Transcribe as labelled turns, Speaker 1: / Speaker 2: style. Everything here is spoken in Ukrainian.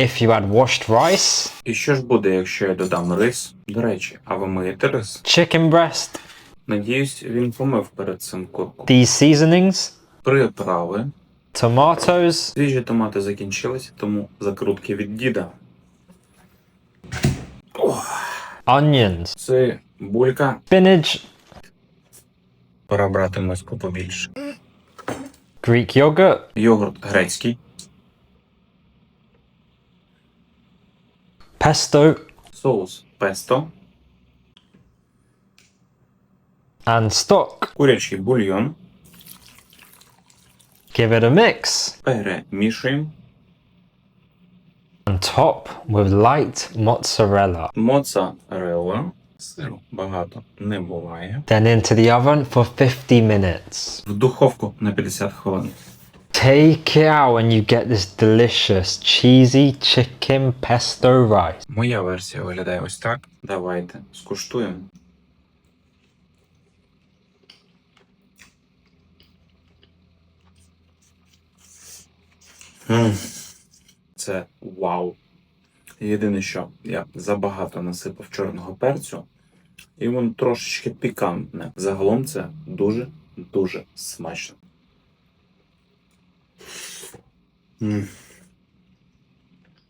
Speaker 1: If you add washed rice,
Speaker 2: І що ж буде, якщо я додам рис? До речі, а ви миєте рис?
Speaker 1: chicken breast,
Speaker 2: Надіюсь, він помив перед цим курку.
Speaker 1: these seasonings,
Speaker 2: Приправи.
Speaker 1: tomatoes,
Speaker 2: Свіжі томати закінчились, тому закрутки від діда.
Speaker 1: onions,
Speaker 2: Це булька.
Speaker 1: spinach,
Speaker 2: Пора брати миску побільше.
Speaker 1: Greek yogurt,
Speaker 2: Йогурт грецький,
Speaker 1: pesto,
Speaker 2: соус песто,
Speaker 1: and stock.
Speaker 2: курячий бульйон.
Speaker 1: Give it a mix.
Speaker 2: Перемішуємо.
Speaker 1: On top with light mozzarella.
Speaker 2: Моцарелла. Сиру багато не буває.
Speaker 1: Then into the oven for 50 minutes.
Speaker 2: В духовку на 50 хвилин.
Speaker 1: Take it out and you get this delicious cheesy chicken pesto rice.
Speaker 2: Моя версія виглядає ось так. Давайте скуштуємо. Це вау. Єдине, що я забагато насипав чорного перцю, і воно трошечки пікантне. Загалом це дуже-дуже смачно. 嗯。